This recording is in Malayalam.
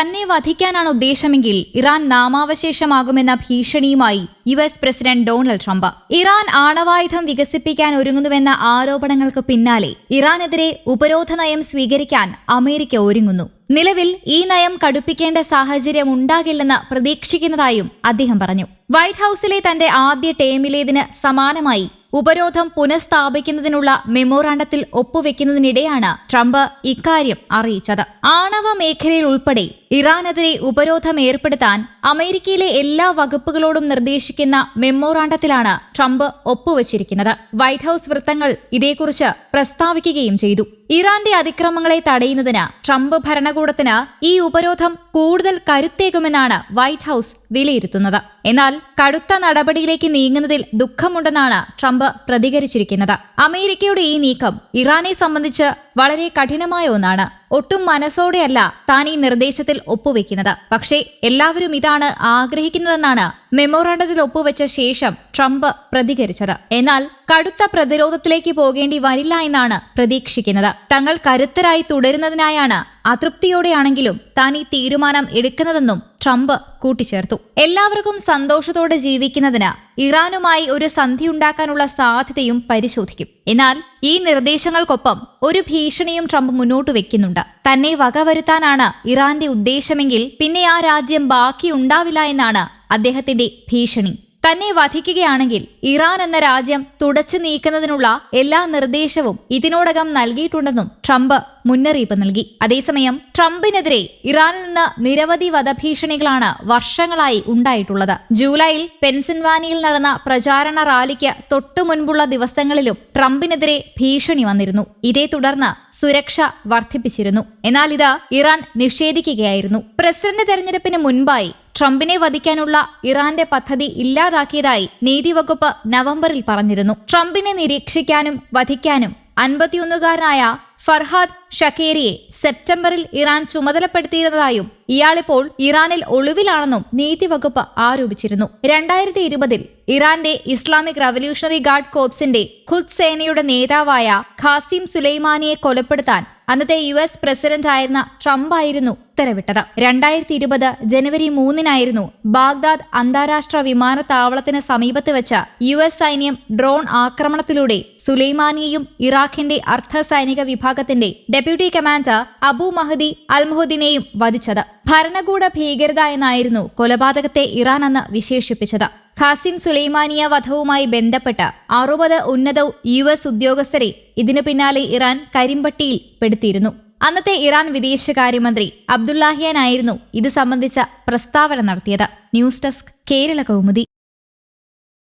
തന്നെ വധിക്കാനാണ് ഉദ്ദേശമെങ്കിൽ ഇറാൻ നാമാവശേഷമാകുമെന്ന ഭീഷണിയുമായി U S president Donald Trump. Iran ആണവായുധം വികസിപ്പിക്കാൻ ഒരുങ്ങുന്നുവെന്ന ആരോപണങ്ങൾക്ക് പിന്നാലെ ഇറാനെതിരെ ഉപരോധ നയം സ്വീകരിക്കാൻ അമേരിക്ക ഒരുങ്ങുന്നു. നിലവിൽ ഈ നയം കടുപ്പിക്കേണ്ട സാഹചര്യം ഉണ്ടാകില്ലെന്ന് പ്രതീക്ഷിക്കുന്നതായും അദ്ദേഹം പറഞ്ഞു. വൈറ്റ് ഹൌസിലെ തന്റെ ആദ്യ ടേമിലേതിന് സമാനമായി ഉപരോധം പുനഃസ്ഥാപിക്കുന്നതിനുള്ള മെമ്മോറാണ്ടത്തിൽ ഒപ്പുവെക്കുന്നതിനിടെയാണ് ട്രംപ് ഇക്കാര്യം അറിയിച്ചത്. ആണവ മേഖലയിൽ ഉൾപ്പെടെ ഇറാനെതിരെ ഉപരോധം ഏർപ്പെടുത്താൻ അമേരിക്കയിലെ എല്ലാ വകുപ്പുകളോടും നിർദ്ദേശിക്കുന്ന മെമ്മോറാണ്ടത്തിലാണ് ട്രംപ് ഒപ്പുവച്ചിരിക്കുന്നത്. വൈറ്റ് ഹൌസ് വൃത്തങ്ങൾ ഇതേക്കുറിച്ച് പ്രസ്താവിക്കുകയും ചെയ്തു. ഇറാന്റെ അതിക്രമങ്ങളെ തടയുന്നതിന് ട്രംപ് ഭരണകൂടത്തിന് ഈ ഉപരോധം കൂടുതൽ കരുത്തേകുമെന്നാണ് വൈറ്റ് ഹൌസ് വിലയിരുത്തുന്നത്. എന്നാൽ കടുത്ത നടപടിയിലേക്ക് നീങ്ങുന്നതിൽ ദുഃഖമുണ്ടെന്നാണ് ട്രംപ് പ്രതികരിച്ചിരിക്കുന്നത്. അമേരിക്കയുടെ ഈ നീക്കം ഇറാനെ സംബന്ധിച്ച് വളരെ കഠിനമായ ഒന്നാണ്. ഒട്ടും മനസ്സോടെയല്ല താൻ ഈ നിർദ്ദേശത്തിൽ ഒപ്പുവെക്കുന്നത്. പക്ഷേ എല്ലാവരും ഇതാണ് ആഗ്രഹിക്കുന്നതെന്നാണ് മെമ്മോറാണ്ടത്തിൽ ഒപ്പുവെച്ച ശേഷം ട്രംപ് പ്രതികരിച്ചത്. എന്നാൽ കടുത്ത പ്രതിരോധത്തിലേക്ക് പോകേണ്ടി വരില്ല എന്നാണ് പ്രതീക്ഷിക്കുന്നത്. തങ്ങൾ കരുത്തരായി തുടരുന്നതിനായാണ് അതൃപ്തിയോടെയാണെങ്കിലും താൻ ഈ തീരുമാനം എടുക്കുന്നതെന്നും ട്രംപ് കൂട്ടിച്ചേർത്തു. എല്ലാവർക്കും സന്തോഷത്തോടെ ജീവിക്കുന്നതിന് ഇറാനുമായി ഒരു സന്ധിയുണ്ടാക്കാനുള്ള സാധ്യതയും പരിശോധിക്കും. എന്നാൽ ഈ നിർദ്ദേശങ്ങൾക്കൊപ്പം ഒരു ഭീഷണിയും ട്രംപ് മുന്നോട്ട് വെക്കുന്നുണ്ട്. തന്നെ വകവരുത്താനാണ് ഇറാന്റെ ഉദ്ദേശമെങ്കിൽ പിന്നെ ആ രാജ്യം ബാക്കിയുണ്ടാവില്ല എന്നാണ് അദ്ദേഹത്തിന്റെ ഭീഷണി. തന്നെ വധിക്കുകയാണെങ്കിൽ ഇറാൻ എന്ന രാജ്യം തുടച്ചു നീക്കുന്നതിനുള്ള എല്ലാ നിർദ്ദേശവും ഇതിനോടകം നൽകിയിട്ടുണ്ടെന്നും ട്രംപ് മുന്നറിയിപ്പ് നൽകി. അതേസമയം ട്രംപിനെതിരെ ഇറാനിൽ നിന്ന് നിരവധി വധഭീഷണികളാണ് വർഷങ്ങളായി ഉണ്ടായിട്ടുള്ളത്. ജൂലൈയിൽ പെൻസിൻവാനിയിൽ നടന്ന പ്രചാരണ റാലിക്ക് തൊട്ടു മുൻപുള്ള ദിവസങ്ങളിലും ട്രംപിനെതിരെ ഭീഷണി വന്നിരുന്നു. ഇതേ തുടർന്ന് സുരക്ഷ വർദ്ധിപ്പിച്ചിരുന്നു. എന്നാൽ ഇത് ഇറാൻ നിഷേധിക്കുകയായിരുന്നു. പ്രസിഡന്റ് തെരഞ്ഞെടുപ്പിന് മുൻപായി ട്രംപിനെ വധിക്കാനുള്ള ഇറാന്റെ പദ്ധതി ഇല്ലാതാക്കിയതായി നീതിവകുപ്പ് നവംബറിൽ പറഞ്ഞിരുന്നു. ട്രംപിനെ നിരീക്ഷിക്കാനും വധിക്കാനും അൻപത്തിയൊന്നുകാരനായ ഫർഹാദ് ഷക്കേരിയെ സെപ്റ്റംബറിൽ ഇറാൻ ചുമതലപ്പെടുത്തിയിരുന്നതായും ഇയാളിപ്പോൾ ഇറാനിൽ ഒളിവിലാണെന്നും നീതിവകുപ്പ് ആരോപിച്ചിരുന്നു. രണ്ടായിരത്തി ഇരുപതിൽ ഇറാന്റെ ഇസ്ലാമിക് റവല്യൂഷണറി ഗാർഡ് കോപ്സിന്റെ ഖുദ് സേനയുടെ നേതാവായ ഖാസിം സുലൈമാനിയെ കൊലപ്പെടുത്താൻ അന്നത്തെ യു എസ് പ്രസിഡന്റ് ആയിരുന്ന ട്രംപ് ആയിരുന്നു ഉത്തരവിട്ടത്. രണ്ടായിരത്തി ഇരുപത് ജനുവരി മൂന്നിനായിരുന്നു ബാഗ്ദാദ് അന്താരാഷ്ട്ര വിമാനത്താവളത്തിന് സമീപത്ത് വെച്ച യു എസ് സൈന്യം ഡ്രോൺ ആക്രമണത്തിലൂടെ സുലൈമാനിയെയും ഇറാഖിന്റെ അർദ്ധ സൈനിക വിഭാഗത്തിന്റെ ഡെപ്യൂട്ടി കമാൻഡർ അബു മഹദി അൽമുഹുദ്ദീനെയും വധിച്ചത്. ഭരണകൂട ഭീകരത എന്നായിരുന്നു കൊലപാതകത്തെ ഇറാൻ അന്ന് വിശേഷിപ്പിച്ചത്. ഖാസിം സുലൈമാനിയ വധവുമായി ബന്ധപ്പെട്ട അറുപത് ഉന്നത യു എസ് ഉദ്യോഗസ്ഥരെ ഇതിനു പിന്നാലെ ഇറാൻ കരിമ്പട്ടിയിൽ പെടുത്തിയിരുന്നു. അന്നത്തെ ഇറാൻ വിദേശകാര്യമന്ത്രി അബ്ദുല്ലാഹിയാനായിരുന്നു ഇത് സംബന്ധിച്ച പ്രസ്താവന നടത്തിയത്. News desk Kerala Kaumudi.